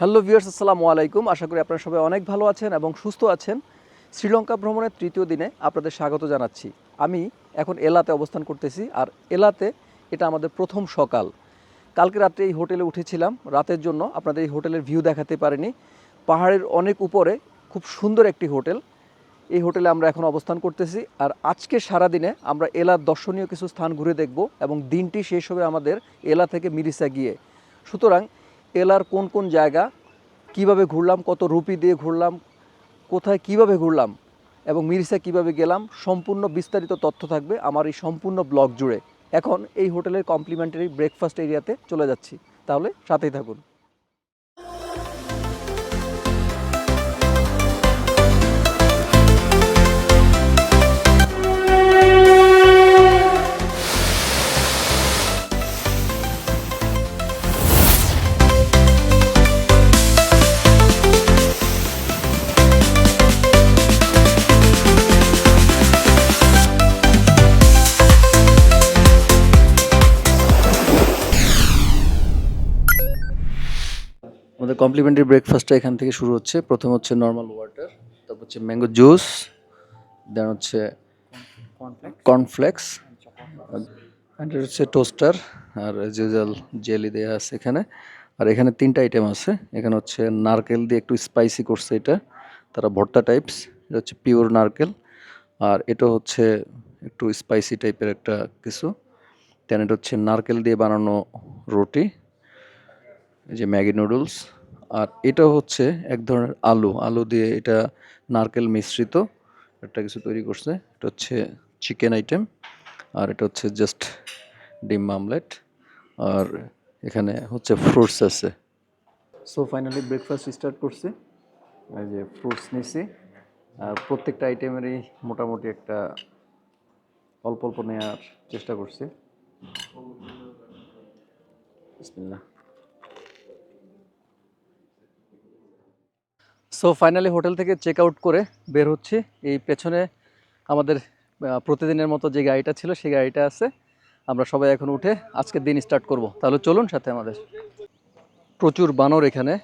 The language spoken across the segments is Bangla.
হ্যালো ভিউয়ার্স, আসসালামু আলাইকুম। আশা করি আপনারা সবাই অনেক ভালো আছেন এবং সুস্থ আছেন। শ্রীলঙ্কা ভ্রমণের তৃতীয় দিনে আপনাদের স্বাগত জানাচ্ছি। আমি এখন এলাতে অবস্থান করতেছি আর এলাতে এটা আমাদের প্রথম সকাল। কালকে রাত্রে এই হোটেলে উঠেছিলাম। রাতের জন্য আপনাদের এই হোটেলের ভিউ দেখাতে পারিনি। পাহাড়ের অনেক উপরে খুব সুন্দর একটি হোটেল। এই হোটেলে আমরা এখন অবস্থান করতেছি আর আজকে সারাদিনে আমরা এলার দর্শনীয় কিছু স্থান ঘুরে দেখব এবং দিনটি শেষ হবে আমাদের এলা থেকে মিরিসা গিয়ে। সুতরাং এলার কোন কোন জায়গা, কীভাবে ঘুরলাম, কত রুপি দিয়ে ঘুরলাম, কোথায় কীভাবে ঘুরলাম এবং মিরিসা কীভাবে গেলাম, সম্পূর্ণ বিস্তারিত তথ্য থাকবে আমার এই সম্পূর্ণ ব্লগ জুড়ে। এখন এই হোটেলের কমপ্লিমেন্টারি ব্রেকফাস্ট এরিয়াতে চলে যাচ্ছি। তাহলে সাথেই থাকুন। কমপ্লিমেন্টারি ব্রেকফাস্টটা এখান থেকে শুরু হচ্ছে। প্রথম হচ্ছে নর্মাল ওয়াটার তারপর হচ্ছে ম্যাঙ্গো জুস দেন হচ্ছে কর্নফ্লেক্স অ্যান্ড হচ্ছে টোস্টার আর জিউজাল জেলি দেওয়া আছে এখানে। আর এখানে তিনটা আইটেম আছে। এখানে হচ্ছে নারকেল দিয়ে একটু স্পাইসি করছে এটা। তারা ভর্তা টাইপস এটা হচ্ছে পিওর নারকেল। আর এটা হচ্ছে একটু স্পাইসি টাইপের একটা কিছু। দেন এটা হচ্ছে নারকেল দিয়ে বানানো রুটি। এই যে ম্যাগি নুডলস। আর এটা হচ্ছে এক ধরনের আলু। আলু দিয়ে এটা নারকেল মিশ্রিত, একটা কিছু তৈরি করছে। এটা হচ্ছে চিকেন আইটেম, আর এটা হচ্ছে জাস্ট ডিম আমলেট, আর এখানে হচ্ছে ফ্রুটস আছে। সো ফাইনালি ব্রেকফাস্ট স্টার্ট করছি। এই যে ফ্রুটস নিছি। আর প্রত্যেকটা আইটেমেরই মোটামুটি একটা অল্প অল্প নেওয়ার চেষ্টা করছি। বিসমিল্লাহ। সো ফাইনালি হোটেল থেকে চেক আউট করে বের হচ্ছি। এই পেছনে আমাদের প্রতিদিনের মতো যে গাড়িটা ছিল, সেই গাড়িটা আছে। আমরা সবাই এখন উঠে আজকের দিন স্টার্ট করব। তাহলে চলুন সাথে আমাদের। প্রচুর বানর এখানে।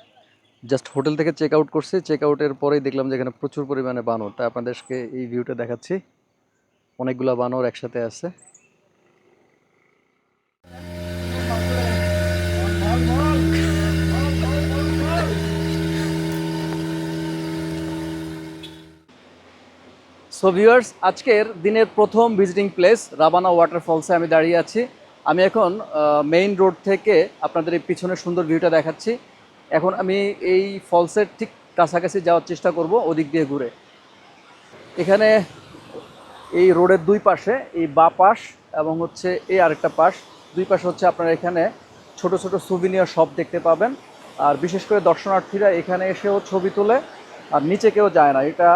জাস্ট হোটেল থেকে চেক আউট করছি। চেক আউটের পরেই দেখলাম যে এখানে প্রচুর পরিমাণে বানর। তাই আপনাদেরকে এই ভিউটা দেখাচ্ছি। অনেকগুলা বানর একসাথে আছে। সো ভিউয়ার্স আজকের দিনের প্রথম ভিজিটিং প্লেস রাবানা ওয়াটারফলসে আমি দাঁড়িয়ে আছি। আমি এখন মেইন রোড থেকে আপনাদের এই পিছনের সুন্দর ভিউটা দেখাচ্ছি। এখন আমি এই ফলসের ঠিক কাছাকাছি যাওয়ার চেষ্টা করব, ওদিক দিয়ে ঘুরে। এখানে এই রোডের দুই পাশে, এই বা পাশ এবং হচ্ছে এই আরেকটা পাশ, দুই পাশে হচ্ছে আপনারা এখানে ছোট ছোট সুবিনিয়র শপ দেখতে পাবেন। আর বিশেষ করে দর্শনার্থীরা এখানে এসেও ছবি তোলে, আর নিচে কেউ যায় না। এটা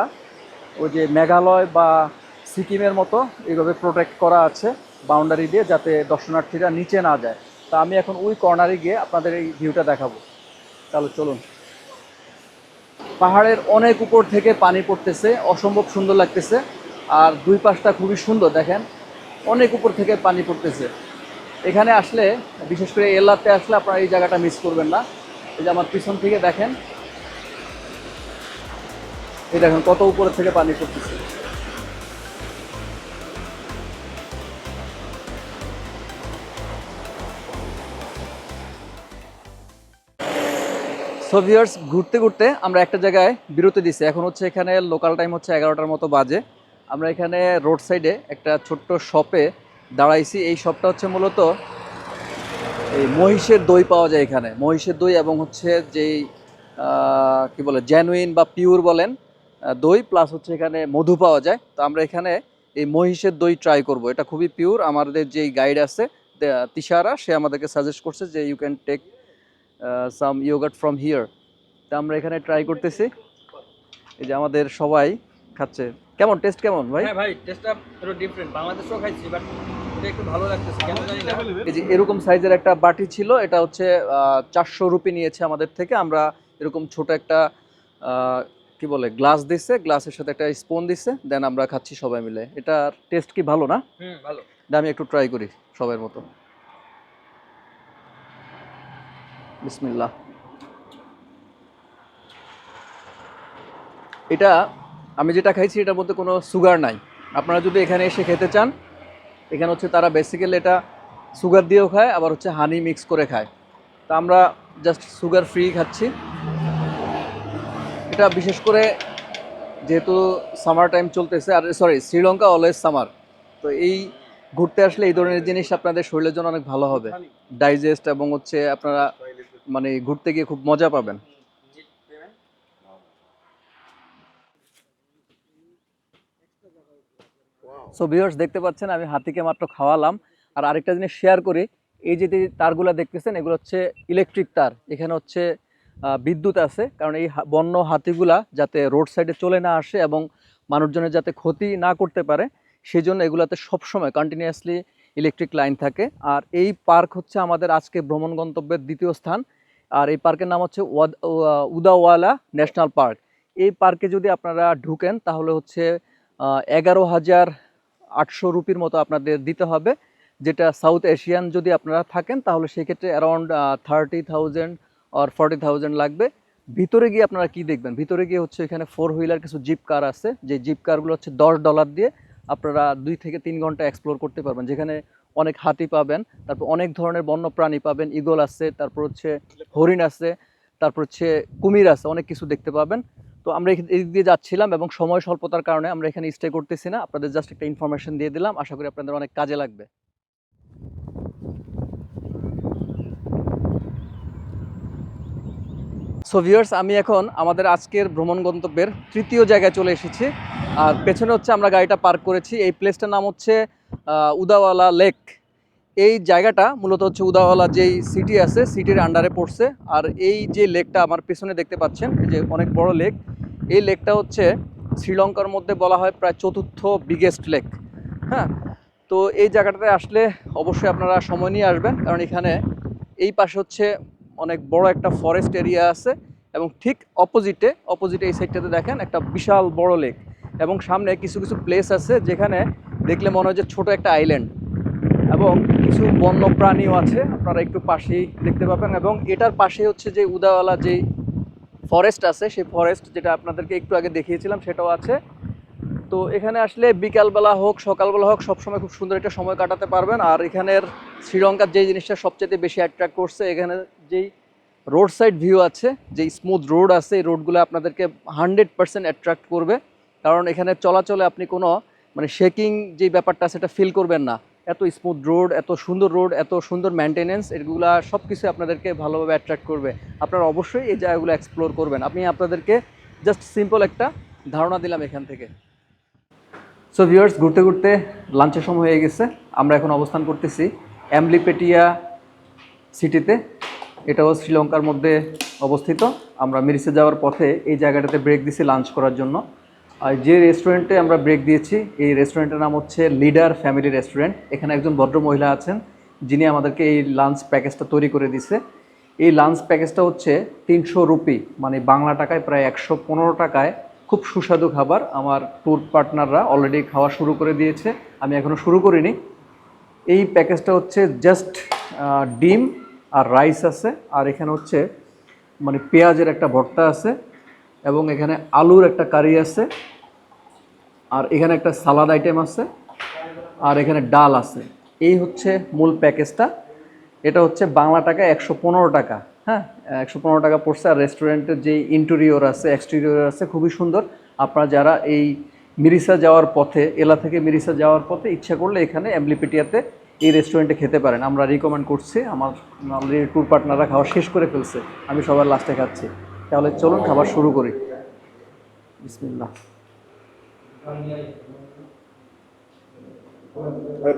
ওই যে মেঘালয় বা সিকিমের মতো এইভাবে প্রোটেক্ট করা আছে বাউন্ডারি দিয়ে যাতে দর্শনার্থীরা নিচে না যায়। তা আমি এখন ওই কর্নারে গিয়ে আপনাদের এই ভিউটা দেখাবো। তাহলে চলুন। পাহাড়ের অনেক উপর থেকে পানি পড়তেছে, অসম্ভব সুন্দর লাগতেছে, আর দুই পাশটা খুবই সুন্দর, দেখেন, অনেক উপর থেকে পানি পড়তেছে। এখানে আসলে, বিশেষ করে এলাতে আসলে আপনারা এই জায়গাটা মিস করবেন না। এই যে আমার পিছন থেকে দেখেন এই দেখেন কত উপরে থেকে পানি পড়তেছে। সো ভিউয়ার্স ঘুরতে ঘুরতে আমরা একটা জায়গায় বিরতি দিছি। এখন হচ্ছে এখানে লোকাল টাইম হচ্ছে এগারোটার মতো বাজে। আমরা এখানে রোড সাইডে একটা ছোট্ট শপে দাঁড়াইছি। এই শপটা হচ্ছে মূলত এই মহিষের দই পাওয়া যায় এখানে। মহিষের দই এবং হচ্ছে যেই কি বলে জেনুইন বা পিওর বলেন দই প্লাস হচ্ছে এখানে মধু পাওয়া যায়। তো আমরা এখানে এই মহিষের দই ট্রাই করব। এটা খুবই পিওর আমাদের যেই গাইড আছে তিশারা সে আমাদেরকে সাজেস্ট করছে যে you can take some yogurt from here তা আমরা এখানে ট্রাই করতেছি। এই যে আমাদের সবাই খাচ্ছে। কেমন? টেস্ট কেমন ভাই? হ্যাঁ ভাই টেস্টটা ডিফারেন্ট বাংলাদেশেও খাইছি বাট এটা একটু ভালো লাগতেছে। কেন জানি না। এই যে এরকম সাইজের একটা বাটি ছিল এটা হচ্ছে চারশো রুপি নিয়েছে আমাদের থেকে। আমরা এরকম ছোট একটা কি বলে গ্লাস দিচ্ছে গ্লাসের সাথে একটা স্পুন দিচ্ছে দেন আমরা খাচ্ছি সবাই মিলে। এটার টেস্ট কি ভালো না? হুম ভালো। আমি একটু ট্রাই করি সবার মতো। বিসমিল্লাহ। এটা আমি যেটা খাইছি এটার মধ্যে কোনো সুগার নাই। আপনারা যদি এখানে এসে খেতে চান এখানে হচ্ছে তারা বেসিক্যালি এটা সুগার দিয়েও খায় আবার হচ্ছে হানি মিক্স করে খায়। তা আমরা জাস্ট সুগার ফ্রি খাচ্ছি। এটা বিশেষ করে যেহেতু সামার টাইম চলতেছে, আর সরি শ্রীলঙ্কা অলওয়েজ সামার তো এই ঘুরতে আসলে এই ধরনের জিনিস আপনাদের শরীরের জন্য অনেক ভালো হবে। ডাইজেস্ট এবং হচ্ছে আপনারা মানে ঘুরতে গিয়ে খুব মজা পাবেন। সো ভিউয়ার্স দেখতে পাচ্ছেন, আমি হাতিকে মাত্র খাওয়ালাম। আর আরেকটা জিনিস শেয়ার করি, এই যে তারগুলো দেখতেছেন, এগুলো হচ্ছে ইলেকট্রিক তার। এখানে হচ্ছে বিদ্যুৎ আছে। কারণ এই বন্য হাতিগুলা যাতে রোড সাইডে চলে না আসে এবং মানুষজনের যাতে ক্ষতি না করতে পারে সেই জন্য এগুলাতে সবসময় কন্টিনিউয়াসলি ইলেকট্রিক লাইন থাকে। আর এই পার্ক হচ্ছে আমাদের আজকে ভ্রমণ গন্তব্যের দ্বিতীয় স্থান। আর এই পার্কের নাম হচ্ছে উদাওয়ালা ন্যাশনাল পার্ক। এই পার্কে যদি আপনারা ঢুকেন, তাহলে হচ্ছে এগারো হাজার আটশো রুপির মতো আপনাদের দিতে হবে। যেটা সাউথ এশিয়ান যদি আপনারা থাকেন, তাহলে সেক্ষেত্রে অ্যারাউন্ড থার্টি থাউজেন্ড আর ফর্টি থাউজেন্ড লাগবে। ভিতরে গিয়ে আপনারা কি দেখবেন? ভিতরে গিয়ে হচ্ছে এখানে ফোর হুইলার কিছু জিপ কার আছে। যে জিপ কারগুলো হচ্ছে দশ ডলার দিয়ে আপনারা দুই থেকে তিন ঘণ্টা এক্সপ্লোর করতে পারবেন। যেখানে অনেক হাতি পাবেন, তারপর অনেক ধরনের বন্য প্রাণী পাবেন ইগল আছে, তারপর হচ্ছে হরিণ আছে, তারপর হচ্ছে কুমির আছে, অনেক কিছু দেখতে পাবেন। তো আমরা এই দিয়ে যাচ্ছিলাম এবং সময় স্বল্পতার কারণে আমরা এখানে স্টে করতেছি না। আপনাদের জাস্ট একটা ইনফরমেশন দিয়ে দিলাম। আশা করি আপনাদের অনেক কাজে লাগবে। সো ভিউয়ার্স আমি এখন আমাদের আজকের ভ্রমণ গন্তব্যের তৃতীয় জায়গায় চলে এসেছি। আর পেছনে হচ্ছে আমরা গাড়িটা পার্ক করেছি। এই প্লেসটার নাম হচ্ছে উদাওয়ালা লেক। এই জায়গাটা মূলত হচ্ছে উদাওয়ালা যেই সিটি আছে সিটির আন্ডারে পড়ছে। আর এই যে লেকটা আমার পেছনে দেখতে পাচ্ছেন, এই যে অনেক বড় লেক। এই লেকটা হচ্ছে শ্রীলঙ্কার মধ্যে বলা হয় প্রায় চতুর্থ বিগেস্ট লেক হ্যাঁ? তো এই জায়গাটাতে আসলে অবশ্যই আপনারা সময় নিয়ে আসবেন। কারণ এখানে এই পাশে হচ্ছে অনেক বড় একটা ফরেস্ট এরিয়া আছে এবং ঠিক অপোজিটে অপোজিটে এই সাইডটাতে দেখেন একটা বিশাল বড় লেক এবং সামনে কিছু কিছু প্লেস আছে যেখানে দেখলে মনে হয় যে ছোট একটা আইল্যান্ড এবং কিছু বন্য প্রাণীও আছে। আপনারা একটু পাশেই দেখতে পাবেন এবং এটার পাশে হচ্ছে যে উদাওয়ালা যে ফরেস্ট আছে, সেই ফরেস্ট যেটা আপনাদেরকে একটু আগে দেখিয়েছিলাম সেটাও আছে। তো এখানে আসলে বিকালবেলা হোক, সকালবেলা হোক, সবসময় খুব সুন্দর একটা সময় কাটাতে পারবেন। আর এখানের শ্রীলঙ্কার যে জিনিসটা সবচেয়ে বেশি অ্যাট্রাক্ট করছে, এখানে যেই রোড সাইড ভিউ আছে যে স্মুথ রোড আছে, এই রোডগুলো আপনাদেরকে হান্ড্রেড পার্সেন্ট অ্যাট্রাক্ট করবে। কারণ এখানে চলাচলে আপনি কোনো মানে শেকিং যে ব্যাপারটা সেটা ফিল করবেন না। এত স্মুথ রোড এত সুন্দর রোড এত সুন্দর মেনটেনেন্স এগুলা সব কিছু আপনাদেরকে ভালোভাবে অ্যাট্রাক্ট করবে। আপনারা অবশ্যই এই জায়গাগুলো এক্সপ্লোর করবেন। আমি আপনাদেরকে জাস্ট সিম্পল একটা ধারণা দিলাম এখান থেকে। সো ভিউয়ার্স ঘুরতে ঘুরতে লাঞ্চের সময় হয়ে গেছে। আমরা এখন অবস্থান করতেছি অ্যাম্বলিপেটিয়া সিটিতে এটাও শ্রীলঙ্কার মধ্যে অবস্থিত। আমরা মিরিসে যাওয়ার পথে এই জায়গাটাতে ব্রেক দিছি লাঞ্চ করার জন্য। আর যে রেস্টুরেন্টে আমরা ব্রেক দিয়েছি, এই রেস্টুরেন্টের নাম হচ্ছে লিডার ফ্যামিলি রেস্টুরেন্ট এখানে একজন ভদ্র মহিলা আছেন, যিনি আমাদেরকে এই লাঞ্চ প্যাকেজটা তৈরি করে দিছে। এই লাঞ্চ প্যাকেজটা হচ্ছে তিনশো রুপি মানে বাংলা টাকায় প্রায় একশো পনেরো টাকায় খুব সুস্বাদু খাবার। আমার ট্যুর পার্টনাররা অলরেডি খাওয়া শুরু করে দিয়েছে। আমি এখনও শুরু করিনি। এই প্যাকেজটা হচ্ছে জাস্ট ডিম আর রাইস আছে। আর এখানে হচ্ছে মানে পেঁয়াজের একটা ভর্তা আছে এবং এখানে আলুর একটা কারি আছে। আর এখানে একটা সালাদ আইটেম আছে। আর এখানে ডাল আছে। এই হচ্ছে মূল প্যাকেজটা এটা হচ্ছে বাংলা টাকা একশো পনেরো টাকা। হ্যাঁ একশো পনেরো টাকা পড়ছে। আর রেস্টুরেন্টের যে ইন্টেরিয়র আছে এক্সটেরিয়র আছে, খুবই সুন্দর। আপনারা যারা এই মিরিসা যাওয়ার পথে, এলা থেকে মিরিসা যাওয়ার পথে ইচ্ছা করলে এখানে অ্যাম্বলিপিটিয়াতে এই রেস্টুরেন্টে খেতে পারেন। আমরা রিকমেন্ড করছি, আমার অলরেডি ট্যুর পার্টনাররা খাওয়া শেষ করে ফেলছে। আমি সবার লাস্টে খাচ্ছি। তাহলে চলুন, খাবার শুরু করি।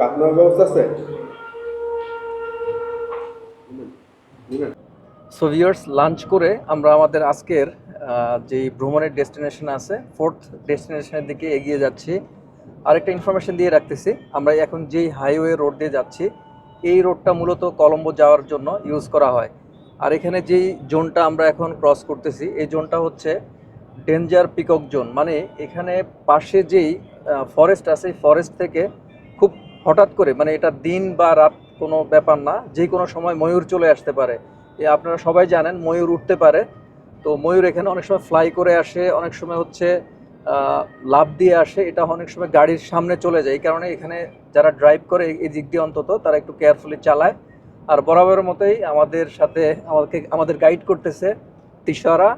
পাতনার ব্যবস্থা আছে? সো ভিউয়ার্স লাঞ্চ করে আমরা আমাদের আজকের যেই ভ্রমণের ডেস্টিনেশন আছে ফোর্থ ডেস্টিনেশনের দিকে এগিয়ে যাচ্ছি। আরেকটা ইনফরমেশন দিয়ে রাখতেছি, আমরা এখন যেই হাইওয়ে রোড দিয়ে যাচ্ছি, এই রোডটা মূলত কলম্বো যাওয়ার জন্য ইউজ করা হয়। আর এখানে যেই জোনটা আমরা এখন ক্রস করতেছি, এই জোনটা হচ্ছে ডেঞ্জার পিকক জোন মানে এখানে পাশে যেই ফরেস্ট আছে ফরেস্ট থেকে খুব হঠাৎ করে মানে এটা দিন বা রাত কোনো ব্যাপার না যে কোনো সময় ময়ূর চলে আসতে পারে। আপনারা সবাই জানেন ময়ূর উঠতে পারে। তো ময়ূর এখানে অনেক সময় ফ্লাই করে আসে অনেক সময় হচ্ছে লাভ দিয়ে আসে। এটা অনেক সময় গাড়ির সামনে চলে যায়। এই কারণে এখানে যারা ড্রাইভ করে এই- দিক দিয়ে অন্তত তারা একটু কেয়ারফুলি চালায়। আর বরাবরের মতোই আমাদের সাথে আমাদেরকে আমাদের গাইড করতেছে তিশারা।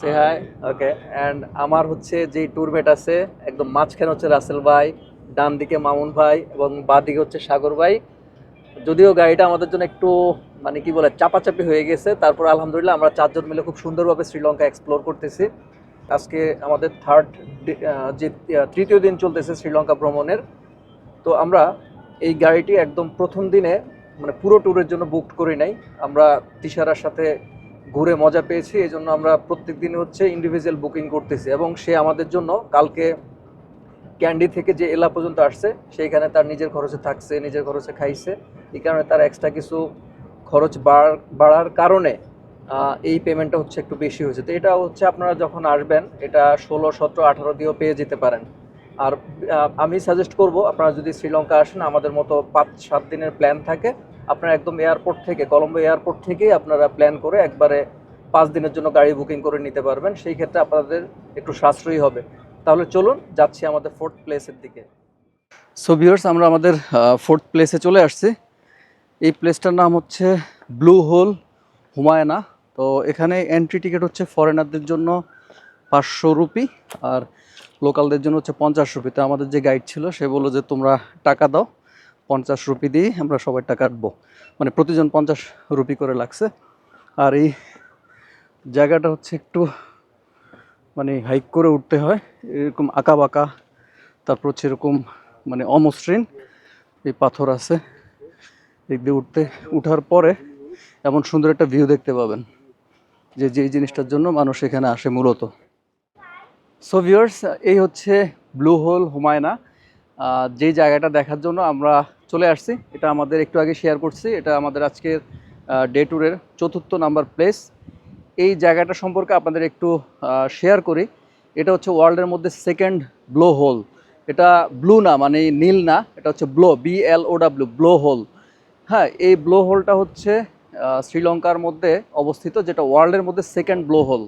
সে হাই ওকে অ্যান্ড আমার হচ্ছে যে ট্যুরমেট আছে একদম মাঝখানে হচ্ছে রাসেল ভাই ডান দিকে মামুন ভাই এবং বাঁ দিকে হচ্ছে সাগর ভাই। যদিও গাড়িটা আমাদের জন্য একটু মানে কি বলে, চাপাচাপি হয়ে গেছে। তারপর আলহামদুলিল্লাহ আমরা চারজন মিলে খুব সুন্দরভাবে শ্রীলঙ্কা এক্সপ্লোর করতেছি। আজকে আমাদের থার্ড যে তৃতীয় দিন চলতেছে শ্রীলঙ্কা ভ্রমণের। তো আমরা এই গাড়িটি একদম প্রথম দিনে মানে পুরো ট্যুরের জন্য বুক করি নাই। আমরা তিশারার সাথে ঘুরে মজা পেয়েছি। এই জন্য আমরা প্রত্যেক দিন হচ্ছে ইন্ডিভিজুয়াল বুকিং করতেছি। এবং সে আমাদের জন্য কালকে ক্যান্ডি থেকে যে এলা পর্যন্ত আসছে, সেইখানে তার নিজের খরচে থাকছে, নিজের খরচে খাইছে। এই কারণে তার এক্সট্রা কিছু খরচ বাড় বাড়ার কারণে এই পেমেন্টটা হচ্ছে একটু বেশি হয়েছে। তো এটা হচ্ছে আপনারা যখন আসবেন, এটা ষোলো, সতেরো, আঠারো দিয়েও পেয়ে যেতে পারেন। আর আমি সাজেস্ট করব, আপনারা যদি শ্রীলঙ্কা আসেন, আমাদের মতো পাঁচ, সাত দিনের প্ল্যান থাকে, আপনারা একদম এয়ারপোর্ট থেকে কলম্বো এয়ারপোর্ট থেকেই আপনারা প্ল্যান করে একবারে পাঁচ দিনের জন্য গাড়ি বুকিং করে নিতে পারবেন। সেই ক্ষেত্রে আপনাদের একটু সাশ্রয়ী হবে। তাহলে চলুন, যাচ্ছি আমাদের ফোর্থ প্লেসের দিকে। সো ভিউয়ার্স আমরা আমাদের ফোর্থ প্লেসে চলে আসছি। এই প্লেসটার নাম হচ্ছে ব্লু হোল হুমায়না। তো এখানে এন্ট্রি টিকিট হচ্ছে ফরেনারদের জন্য পাঁচশো রুপি আর লোকালদের জন্য হচ্ছে পঞ্চাশ রুপি। তো আমাদের যে গাইড ছিল, সে বলল যে, তোমরা টাকা দাও, পঞ্চাশ রুপি দিয়ে আমরা সবাইটা কাটবো মানে প্রতিজন পঞ্চাশ রুপি করে লাগছে। আর এই জায়গাটা হচ্ছে একটু মানে হাইক করে উঠতে হয়। এরকম আঁকা বাঁকা তারপর হচ্ছে এরকম মানে অমসৃণ এই পাথর আছে। এদিক দিয়ে উঠতে, উঠার পরে এমন সুন্দর একটা ভিউ দেখতে পাবেন, যে যে জিনিসটার জন্য মানুষ এখানে আসে মূলত। সো ভিউয়ার্স এই হচ্ছে ব্লু হোল হুমায়না। যেই জায়গাটা দেখার জন্য আমরা চলে আসছি, এটা আমাদের একটু আগে শেয়ার করছি, এটা আমাদের আজকের ডে ট্যুরের চতুর্থ নাম্বার প্লেস এই জায়গাটা সম্পর্কে আপনাদের একটু শেয়ার করি। এটা হচ্ছে ওয়ার্ল্ডের মধ্যে সেকেন্ড ব্লো হোল এটা ব্লু না মানে নীল না, এটা হচ্ছে blow B L O blow hole হ্যাঁ এই ব্লো হোলটা হচ্ছে শ্রীলঙ্কার মধ্যে অবস্থিত, যেটা ওয়ার্ল্ডের মধ্যে সেকেন্ড ব্লো হোল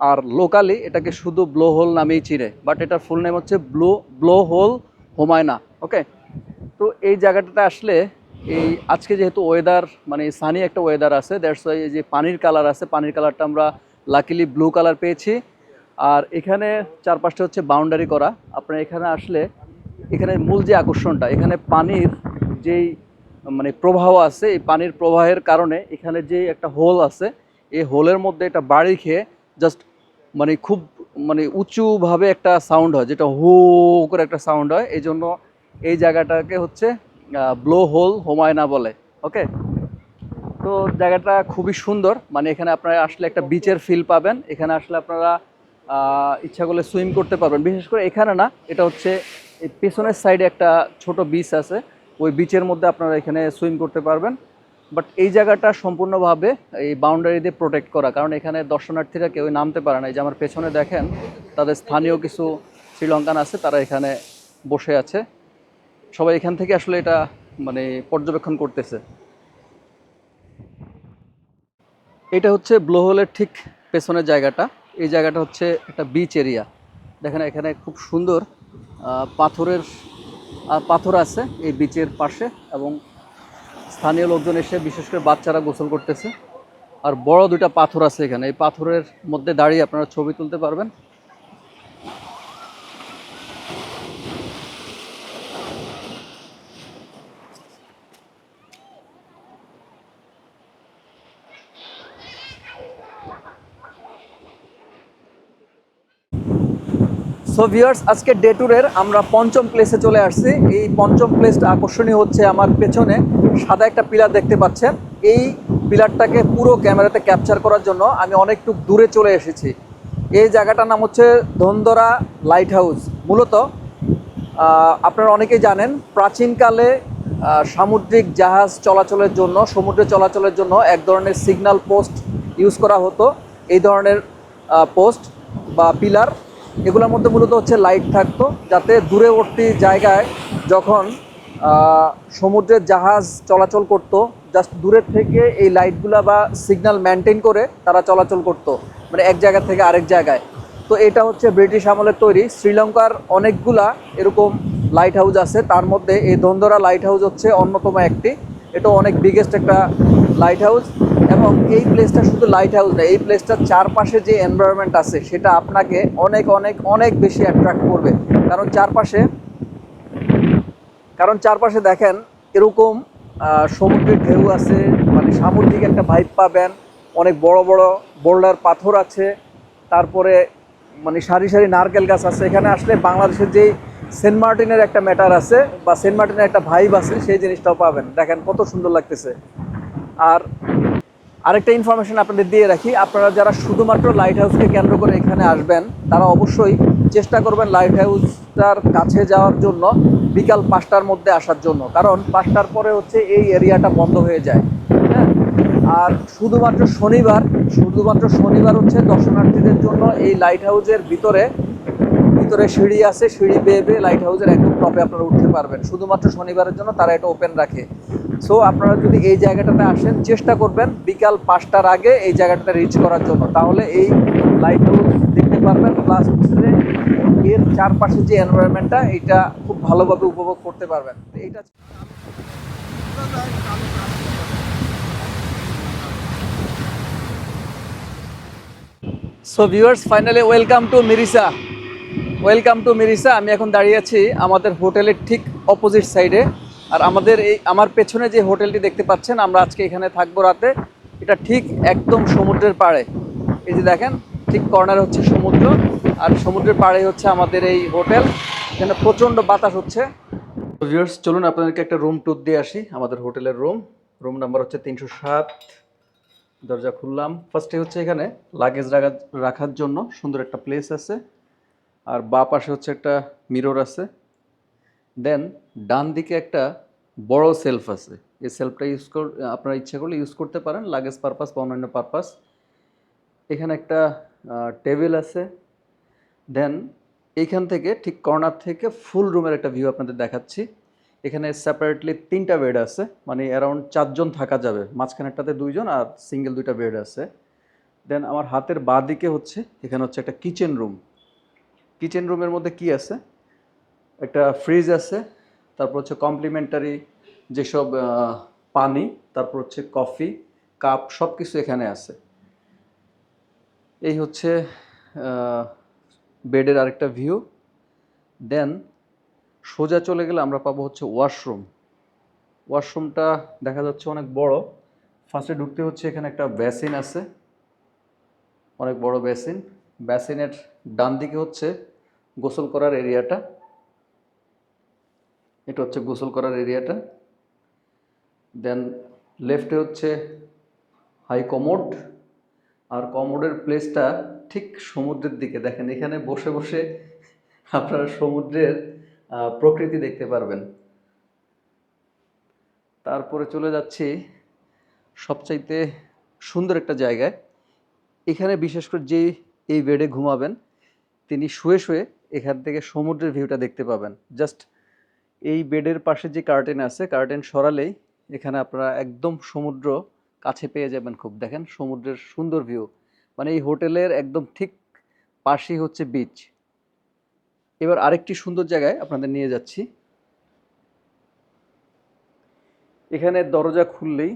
আর লোকালি এটাকে শুধু ব্লো হোল নামেই চিনে বাট এটার ফুল নেম হচ্ছে blow blow hole Hummanaya okay তো এই জায়গাটাতে আসলে এই আজকে যেহেতু ওয়েদার মানে সানি একটা ওয়েদার আছে দ্যাটস ওয়াই এই যে পানির কালার আছে, পানির কালারটা আমরা লাকিলি ব্লু কালার পেয়েছি। আর এখানে চারপাশটা হচ্ছে বাউন্ডারি করা। আপনার এখানে আসলে, এখানে মূল যে আকর্ষণটা, এখানে পানির যেই মানে প্রবাহ আছে, এই পানির প্রবাহের কারণে এখানে যে একটা হোল আছে, এই হোলের মধ্যে একটা বাড়ি খেয়ে জাস্ট মানে খুব মানে উঁচুভাবে একটা সাউন্ড হয়, যেটা হো করে একটা সাউন্ড হয়। এই জন্য এই জায়গাটাকে হচ্ছে ব্লো হোল হোমায়না বলে ওকে তো জায়গাটা খুবই সুন্দর মানে এখানে আপনারা আসলে একটা বিচের ফিল পাবেন। এখানে আসলে আপনারা ইচ্ছা করলে সুইম করতে পারবেন। বিশেষ করে এখানে না, এটা হচ্ছে পেছনের সাইডে একটা ছোট বিচ আছে। ওই বিচের মধ্যে আপনারা এখানে সুইম করতে পারবেন। বাট এই জায়গাটা সম্পূর্ণভাবে এই বাউন্ডারি দিয়ে প্রোটেক্ট করা। কারণ এখানে দর্শনার্থীরা কেউ নামতে পারে না। এই যে আমার পেছনে দেখেন, তাদের স্থানীয় কিছু শ্রীলঙ্কান আছে, তারা এখানে বসে আছে। সবাই এখান থেকে আসলে এটা মানে পর্যবেক্ষণ করতেছে। এটা হচ্ছে ব্লোহোলের ঠিক পেছনের জায়গাটা। এই জায়গাটা হচ্ছে একটা বিচ এরিয়া দেখেন এখানে খুব সুন্দর পাথরের পাথর আছে এই বিচের পাশে এবং স্থানীয় লোকজন এসে বিশেষ করে বাচ্চারা গোসল করতেছে। আর বড় দুইটা পাথর আছে এখানে। এই পাথরের মধ্যে দাঁড়িয়ে আপনারা ছবি তুলতে পারবেন। সো ভিউয়ার্স আজকে ডে ট্যুরের আমরা পঞ্চম প্লেসে চলে আসছি। এই পঞ্চম প্লেসটা আকর্ষণীয় হচ্ছে আমার পেছনে। সাদা একটা পিলার দেখতে পাচ্ছেন। এই পিলারটাকে পুরো ক্যামেরাতে ক্যাপচার করার জন্য আমি অনেকটুক দূরে চলে এসেছি। এই জায়গাটার নাম হচ্ছে ধন্দরা লাইট হাউস মূলত আপনারা অনেকেই জানেন, প্রাচীনকালে সামুদ্রিক জাহাজ চলাচলের জন্য, সমুদ্রে চলাচলের জন্য এক ধরনের সিগন্যাল পোস্ট ইউজ করা হতো। এই ধরনের পোস্ট বা পিলার। এগুলোর মধ্যে মূলত হচ্ছে লাইট থাকতো, যাতে দূরবর্তী জায়গায় যখন সমুদ্রের জাহাজ চলাচল করত জাস্ট দূরের থেকে এই লাইটগুলা বা সিগন্যাল মেনটেন করে তারা চলাচল করতো মানে এক জায়গা থেকে আরেক জায়গায়। তো এটা হচ্ছে ব্রিটিশ আমলের তৈরি। শ্রীলঙ্কার অনেকগুলা এরকম লাইট হাউস আছে, তার মধ্যে এই ধন্দরা লাইট হাউস হচ্ছে অন্যতম একটি। এটা অনেক বিগেস্ট একটা লাইট হাউস এবং এই প্লেসটা শুধু লাইট হাউস না, এই প্লেসটার চারপাশে যে এনভায়রনমেন্ট আছে, সেটা আপনাকে অনেক অনেক অনেক বেশি অ্যাট্রাক্ট করবে। কারণ চারপাশে কারণ চারপাশে দেখেন, এরকম সমুদ্রের ঢেউ আছে মানে সামুদ্রিক একটা ভাইব পাবেন, অনেক বড় বড় বোল্ডার পাথর আছে, তারপরে মানে সারি সারি নারকেল গাছ আছে। এখানে আসলে বাংলাদেশের যেই সেন্ট মার্টিনের একটা ম্যাটার আছে, বা সেন্ট মার্টিনের একটা ভাইব আছে, সেই জিনিসটাও পাবেন। দেখেন কত সুন্দর লাগতেছে। আর আরেকটা ইনফরমেশন আপনাদের দিয়ে রাখি। আপনারা যারা শুধুমাত্র লাইট হাউসকে কেন্দ্র করে এখানে আসবেন, তারা অবশ্যই চেষ্টা করবেন লাইট হাউসটার কাছে যাওয়ার জন্য, বিকাল পাঁচটার মধ্যে আসার জন্য। কারণ পাঁচটার পরে হচ্ছে এই এরিয়াটা বন্ধ হয়ে যায়। হ্যাঁ? আর শুধুমাত্র শনিবার শুধুমাত্র শনিবার হচ্ছে দর্শনার্থীদের জন্য এই লাইট হাউসের ভিতরে ভিতরে সিঁড়ি আছে, সিঁড়ি বেয়ে বেয়ে লাইট হাউসের একদম টপে আপনারা উঠতে পারবেন। শুধুমাত্র শনিবারের জন্য তারা এটা ওপেন রাখে। সো আপনারা যদি এই জায়গাটাতে আসেন, চেষ্টা করবেন বিকাল পাঁচটার আগে এই জায়গাটাতে রিচ করার জন্য। তাহলে এই লাইট হাউস দেখতে পারবেন প্লাস হচ্ছে এর চারপাশে যে এনভায়রনমেন্টটা এটা খুব ভালোভাবে উপভোগ করতে পারবেন। এইটা so viewers finally welcome to Mirissa welcome to Mirissa আমি এখন দাঁড়িয়ে আছি আমাদের হোটেলের ঠিক অপোজিট সাইডে আর আমাদের এই, আমার পেছনে যে হোটেলটি দেখতে পাচ্ছেন, আমরা আজকে এখানে থাকব রাতে। এটা ঠিক একদম সমুদ্রের পাড়ে। এই যে দেখেন, ঠিক কর্নার হচ্ছে সমুদ্র, আর সমুদ্রের পাড়ে হচ্ছে আমাদের এই হোটেল। এখানে প্রচণ্ড বাতাস হচ্ছে। ভিউয়ার্স চলুন আপনাদেরকে একটা রুম ট্যুর দিয়ে আসি, আমাদের হোটেলের রুম রুম নাম্বার হচ্ছে তিনশো সাত। দরজা খুললাম। ফার্স্টে হচ্ছে এখানে লাগেজ রাখা, রাখার জন্য সুন্দর একটা প্লেস আছে। আর বা পাশে হচ্ছে একটা মিরর আছে। দেন ডান দিকে একটা বড় সেলফ আছে। এই সেলফটা ইউজ কর আপনারা ইচ্ছা করলে ইউজ করতে পারেন। লাগেজ পারপাস বা অন্যান্য পারপাস এখানে একটা টেবিল আছে। দেন এইখান থেকে ঠিক কর্নার থেকে ফুল রুমের একটা ভিউ আপনাদের দেখাচ্ছি। এখানে সেপারেটলি তিনটা বেড আছে। মানে অ্যারাউন্ড চারজন থাকা যাবে। মাঝখানেরটাতে দুইজন আর সিঙ্গেল দুইটা বেড আছে। দেন আমার হাতের বাঁ দিকে হচ্ছে, এখানে হচ্ছে একটা কিচেন রুম কিচেন রুমের মধ্যে কি আছে? একটা ফ্রিজ আছে। তারপর হচ্ছে কমপ্লিমেন্টারি যেসব পানি, তারপর হচ্ছে কফি কাপ সব কিছু এখানে আছে। এই হচ্ছে বেডের আরেকটা ভিউ দেন সোজা চলে গেলে আমরা পাবো হচ্ছে ওয়াশরুম ওয়াশরুমটা দেখা যাচ্ছে অনেক বড়। ফার্স্টে ঢুকতে হচ্ছে এখানে একটা বেসিন আছে। অনেক বড় বেসিন বেসিনের ডান দিকে হচ্ছে গোসল করার এরিয়াটা এটা হচ্ছে গোসল করার এরিয়াটা। দেন লেফটে হচ্ছে হাই কমোড আর কমোডের প্লেসটা ঠিক সমুদ্রের দিকে। দেখেন, এখানে বসে বসে আপনারা সমুদ্রের প্রকৃতি দেখতে পারবেন। তারপরে চলে যাচ্ছি সবচাইতে সুন্দর একটা জায়গায়। এখানে বিশেষ করে যেই এই বেডে ঘুমাবেন, তিনি শুয়ে শুয়ে এখান থেকে সমুদ্রের ভিউটা দেখতে পাবেন। জাস্ট এই বেডের পাশে যে কার্টেন আছে কার্টেন সরালেই এখানে আপনারা একদম সমুদ্র কাছে পেয়ে যাবেন খুব। দেখেন, সমুদ্রের সুন্দর ভিউ মানে এই হোটেলের একদম ঠিক পাশেই হচ্ছে বিচ এবার আরেকটি সুন্দর জায়গায় আপনাদের নিয়ে যাচ্ছি। এখানে দরজা খুললেই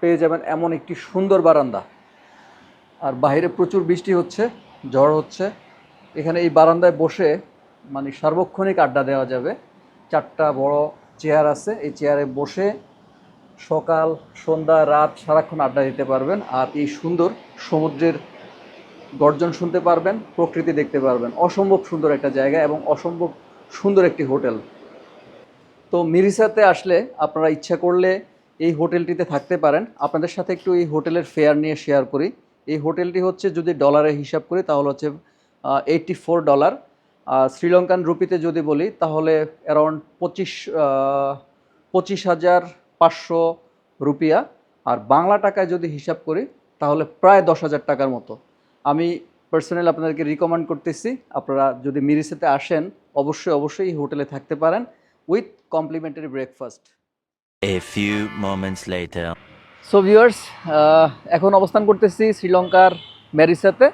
পেয়ে যাবেন এমন একটি সুন্দর বারান্দা। আর বাইরে প্রচুর বৃষ্টি হচ্ছে, ঝড় হচ্ছে। এখানে এই বারান্দায় বসে মানে সার্বক্ষণিক আড্ডা দেওয়া যাবে। চারটা বড় চেয়ার আছে। এই চেয়ারে বসে সকাল, সন্ধ্যা, রাত সারাক্ষণ আড্ডা দিতে পারবেন আর এই সুন্দর সমুদ্রের গর্জন শুনতে পারবেন, প্রকৃতি দেখতে পারবেন। অসম্ভব সুন্দর একটা জায়গা এবং অসম্ভব সুন্দর একটি হোটেল। তো মিরিসাতে আসলে আপনারা ইচ্ছা করলে এই হোটেলটিতে থাকতে পারেন। আপনাদের সাথে একটু এই হোটেলের ফেয়ার নিয়ে শেয়ার করি। এই হোটেলটি হচ্ছে যদি ডলারে হিসাব করি তাহলে হচ্ছে এইটটি ফোর ডলার শ্রীলঙ্কান রুপিতে যদি বলি তাহলে অ্যারাউন্ড পঁচিশ পঁচিশ হাজার পাঁচশো রুপিয়া। আর বাংলা টাকায় যদি হিসাব করি তাহলে প্রায় দশ হাজার টাকার মতো। আমি পার্সোনালি আপনাদেরকে রিকমেন্ড করতেছি আপনারা যদি মিরিসেতে আসেন অবশ্যই অবশ্যই এই হোটেলে থাকতে পারেন with complimentary breakfast moments later. So viewers এখন অবস্থান করতেছি শ্রীলঙ্কার ম্যারিসাতে।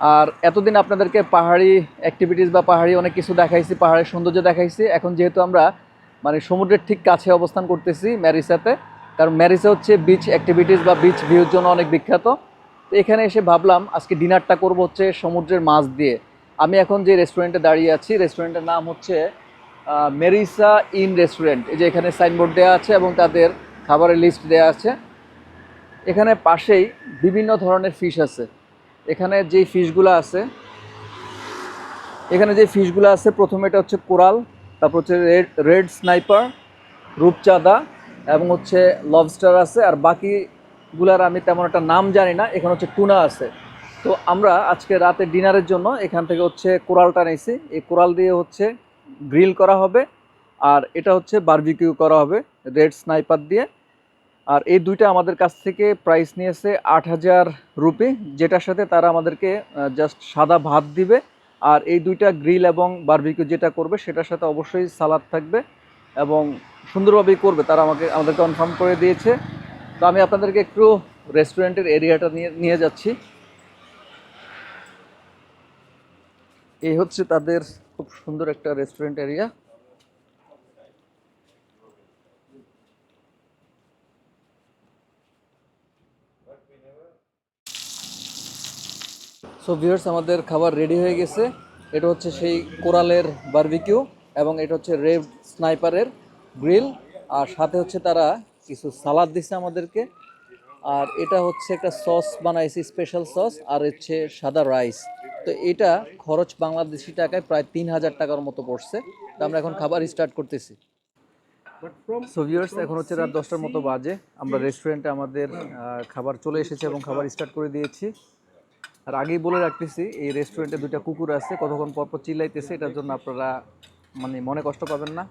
আর এতদিন আপনাদেরকে পাহাড়ি অ্যাক্টিভিটিস বা পাহাড়ি অনেক কিছু দেখাইছি, পাহাড়ের সৌন্দর্য দেখাইছি। এখন যেহেতু আমরা মানে সমুদ্রের ঠিক কাছে অবস্থান করতেছি ম্যারিসাতে, কারণ ম্যারিসা হচ্ছে বিচ অ্যাক্টিভিটিস বা বিচ ভিউর জন্য অনেক বিখ্যাত। তো এখানে এসে ভাবলাম, আজকে ডিনারটা করব হচ্ছে সমুদ্রের মাছ দিয়ে। আমি এখন যে রেস্টুরেন্টে দাঁড়িয়ে আছি রেস্টুরেন্টের নাম হচ্ছে মেরিসা ইন রেস্টুরেন্ট। এই যে এখানে সাইনবোর্ড দেওয়া আছে এবং তাদের খাবারের লিস্ট দেওয়া আছে। এখানে পাশেই বিভিন্ন ধরনের ফিশ আছে। এখানে যেই ফিশগুলো আছে, এখানে যে ফিশগুলো আছে, প্রথমে এটা হচ্ছে কোরাল, তারপর হচ্ছে রেড রেড স্নাইপার, রূপচাঁদা এবং হচ্ছে লবস্টার আছে, আর বাকিগুলার আমি তেমন একটা নাম জানি না, এখানে হচ্ছে টুনা আছে। তো আমরা আজকে রাতে ডিনারের জন্য এখান থেকে হচ্ছে কোরালটা নিয়েছি, এই কোরাল দিয়ে হচ্ছে গ্রিল করা হবে, আর এটা হচ্ছে বারবিকিউ করা হবে, রেড স্নাইপার দিয়ে। আর এই দুইটা আমাদের কাছ থেকে প্রাইস নিয়েছে আট হাজার রুপি, যেটার সাথে তারা আমাদেরকে জাস্ট সাদা ভাত দিবে। আর এই দুইটা গ্রিল এবং বারবিকিউ যেটা করবে, সেটার সাথে অবশ্যই সালাদ থাকবে এবং সুন্দরভাবেই করবে। তারা আমাকে আমাদের কনফার্ম করে দিয়েছে। তো আমি আপনাদেরকে একটু রেস্টুরেন্টের এরিয়াটা নিয়ে নিয়ে যাচ্ছি। এই হচ্ছে তাদের খুব সুন্দর একটা রেস্টুরেন্ট এরিয়া সো ভিউয়ার্স আমাদের খাবার রেডি হয়ে গেছে। এটা হচ্ছে সেই কোরালের বারবিকিউ এবং এটা হচ্ছে রেড স্নাইপারের গ্রিল আর সাথে হচ্ছে তারা কিছু সালাদ দিছে আমাদেরকে। আর এটা হচ্ছে একটা সস বানাইছি স্পেশাল সস আর হচ্ছে সাদা রাইস তো এটা খরচ বাংলাদেশি টাকায় প্রায় তিন হাজার টাকার মতো পড়ছে। তো আমরা এখন খাবার স্টার্ট করতেছি। সো ভিউয়ার্স এখন হচ্ছে রাত দশটার মতো বাজে। আমরা রেস্টুরেন্টে আমাদের খাবার চলে এসেছে এবং খাবার স্টার্ট করে দিয়েছি। আর আগেই বলে রাখতেছি, এই রেস্টুরেন্টে দুইটা কুকুর আছে, কতক্ষণ পরপর চিল্লাইতেছে, এটার জন্য আপনারা মানে মনে কষ্ট পাবেন না।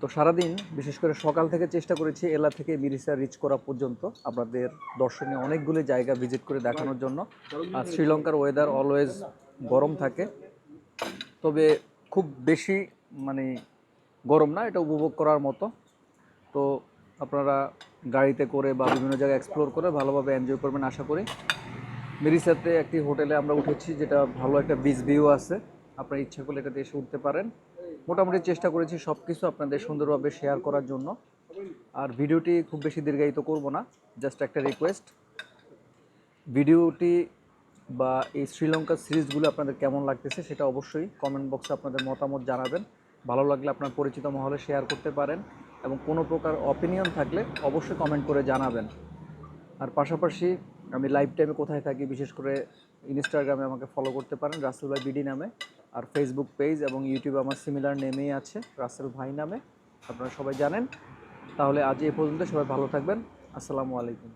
তো সারাদিন, বিশেষ করে সকাল থেকে চেষ্টা করেছি এলা থেকে মিরিসা রিচ করা পর্যন্ত, আপনাদের দর্শনীয় অনেকগুলি জায়গা ভিজিট করে দেখানোর জন্য। আর শ্রীলঙ্কার ওয়েদার অলওয়েজ গরম থাকে, তবে খুব বেশি মানে গরম না, এটা উপভোগ করার মতো। তো আপনারা গাড়িতে করে বা বিভিন্ন জায়গায় এক্সপ্লোর করে ভালোভাবে এনজয় করবেন, আশা করি। মেরিসাতে একটি হোটেলে আমরা উঠেছি, যেটা ভালো একটা বিচ ভিউ আছে। আপনার ইচ্ছা করলে এটাতে এসে উঠতে পারেন। মোটামুটি চেষ্টা করেছি সব কিছু আপনাদের সুন্দরভাবে শেয়ার করার জন্য। আর ভিডিওটি খুব বেশি দীর্ঘায়িত করব না জাস্ট একটা রিকোয়েস্ট ভিডিওটি বা এই শ্রীলঙ্কার সিরিজগুলো আপনাদের কেমন লাগতেছে সেটা অবশ্যই কমেন্ট বক্সে আপনাদের মতামত জানাবেন। ভালো লাগলে আপনার পরিচিত মহলে শেয়ার করতে পারেন এবং কোনো প্রকার অপিনিয়ন থাকলে অবশ্যই কমেন্ট করে জানাবেন। আর পাশাপাশি আমি লাইভ টাইমে কোথায় থাকি, বিশেষ করে ইনস্টাগ্রামে আমাকে ফলো করতে পারেন, রাসেল ভাই বিডি নামে। আর ফেসবুক পেজ এবং ইউটিউবে আমার সিমিলার নেমেই আছে, রাসেল ভাই নামে। আপনারা সবাই জানেন। তাহলে আজ এ পর্যন্ত সবাই ভালো থাকবেন। আসসালামু আলাইকুম।